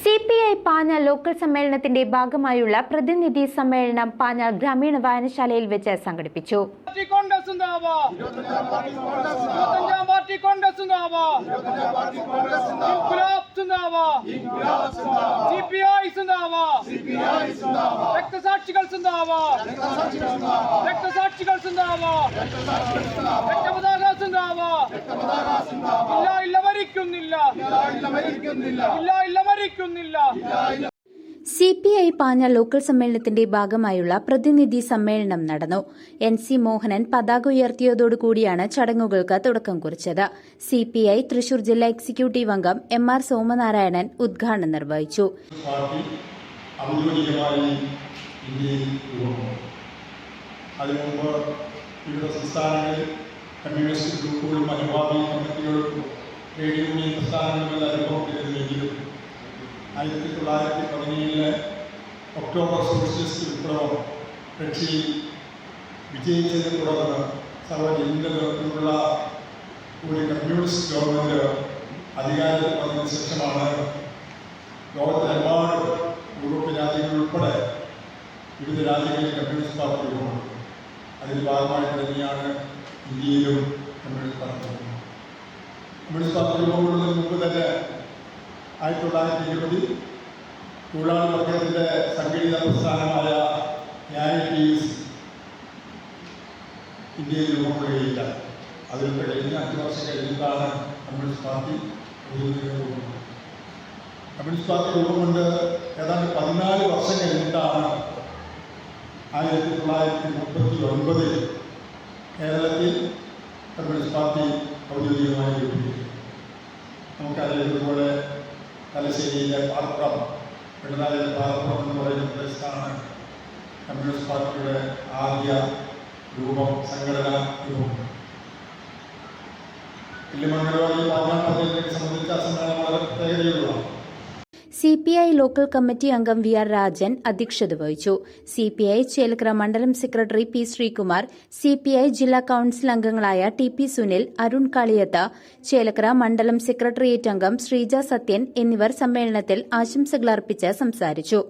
C P I Panjal local സമ്മേളനത്തിന്റെ ഭാഗമായുള്ള പ്രതിനിധി സമ്മേളനം പാഞ്ഞാൽ ഗ്രാമീണ വായനശാലയിൽ വെച്ച് സംഘടിപ്പിച്ചു. രക്തസാക്ഷികൾ രക്തസാക്ഷികൾ രക്തപതാകാസ് ഉണ്ടാവാ ഇല്ല ഇല്ല മരിക്കുന്നില്ല. ഇല്ല ഇല്ല മരിക്കുന്നില്ല. സി പി ഐ പാഞ്ഞ ലോക്കൽ സമ്മേളനത്തിന്റെ ഭാഗമായുള്ള പ്രതിനിധി സമ്മേളനം നടന്നു. എൻ സി മോഹനൻ പതാക ഉയർത്തിയതോടുകൂടിയാണ് ചടങ്ങുകൾക്ക് തുടക്കം കുറിച്ചത്. സി പി ഐ തൃശൂർ ജില്ലാ എക്സിക്യൂട്ടീവ് അംഗം എം ആർ സോമനാരായണൻ ഉദ്ഘാടനം നിർവഹിച്ചു. അതിനുമുമ്പ് വിവിധ സംസ്ഥാനങ്ങളിൽ കമ്മ്യൂണിസ്റ്റ് ഗ്രൂപ്പുകളും അനുവാദി കമ്മിറ്റികളും ട്രേഡ് യൂണിയൻ പ്രസ്ഥാനങ്ങളിൽ അനുഭവപ്പെട്ടിരുന്നെങ്കിലും ആയിരത്തി തൊള്ളായിരത്തി പതിനേഴിലെ ഒക്ടോബർ സോഷ്യലിസ്റ്റ് വിപ്ലവം റഷ്യയിൽ വിജയിച്ചതിനെ തുടർന്ന് നേതൃത്വത്തിലുള്ള ഒരു കമ്മ്യൂണിസ്റ്റ് ഗവൺമെന്റ് അധികാരത്തിൽ വന്നതിന് ശേഷമാണ് ലോകത്തിലെമ്പാടും യൂറോപ്യൻ രാജ്യങ്ങൾ വിവിധ രാജ്യങ്ങളിൽ കമ്മ്യൂണിസ്റ്റ് പാർട്ടി രൂപപ്പെട്ടു അതിൽ ഭാഗമായിട്ട് തന്നെയാണ് ഇന്ത്യയിലും കമ്മ്യൂണിസ്റ്റ് പാർട്ടി പാർട്ടി രൂപപ്പെടുന്നതിന് മുമ്പ് തന്നെ ആയിരത്തി തൊള്ളായിരത്തി ഇരുപതിൽ തൊഴിലാളി വർഗത്തിന്റെ സംഘടിത പ്രസ്ഥാനമായ ന്യായ ടി ഇന്ത്യയിൽ രൂപപ്പെടുകയില്ല. അതിൽ കഴിഞ്ഞ അഞ്ച് വർഷം കഴിഞ്ഞിട്ടാണ് കമ്മ്യൂണിസ്റ്റ് പാർട്ടി കമ്മ്യൂണിസ്റ്റ് പാർട്ടി രൂപം കൊണ്ട് ഏതാണ്ട് പതിനാല് വർഷം കഴിഞ്ഞിട്ടാണ് ആയിരത്തി തൊള്ളായിരത്തി മുപ്പത്തി ഒൻപതിൽ കേരളത്തിൽ കമ്മ്യൂണിസ്റ്റ് പാർട്ടി ഔദ്യോഗികമായി ലഭിക്കും നമുക്കറിയാം ഇതുപോലെ തലശ്ശേരിയിലെ പാർപ്പുറം പിണറായിലെ പാർപ്പുറം എന്ന് പറയുന്ന പ്രദേശത്താണ് കമ്മ്യൂണിസ്റ്റ് പാർട്ടിയുടെ ആദ്യ രൂപം സംഘടന രൂപം. പാഞ്ഞാൾ പദ്ധതിയെ സംബന്ധിച്ച സമ്മേളനം വളരെ പ്രത്യേകതയുള്ളതാണ്. C P I local committee അംഗം വി ആർ രാജൻ അധ്യക്ഷത വഹിച്ചു സി പി ഐ ചേലക്കര മണ്ഡലം secretary P Sreekumar C P I ജില്ലാ കൌൺസിൽ അംഗങ്ങളായ ടി പി സുനിൽ അരുൺ കാളിയത്ത ചേലക്കര മണ്ഡലം സെക്രട്ടേറിയറ്റ് അംഗം ശ്രീജ സത്യൻ എന്നിവർ സമ്മേളനത്തിൽ ആശംസകൾ അർപ്പിച്ച് സംസാരിച്ചു.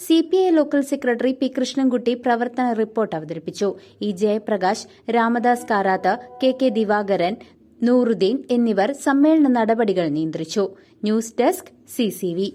C P I local secretary P Krishnankutty പ്രവർത്തന റിപ്പോർട്ട് അവതരിപ്പിച്ചു. E Jayaprakash Ramadas Karath K K Divakaran Nooruddin എന്നിവർ സമ്മേളന നടപടികൾ നിയന്ത്രിച്ചു. News desk CCV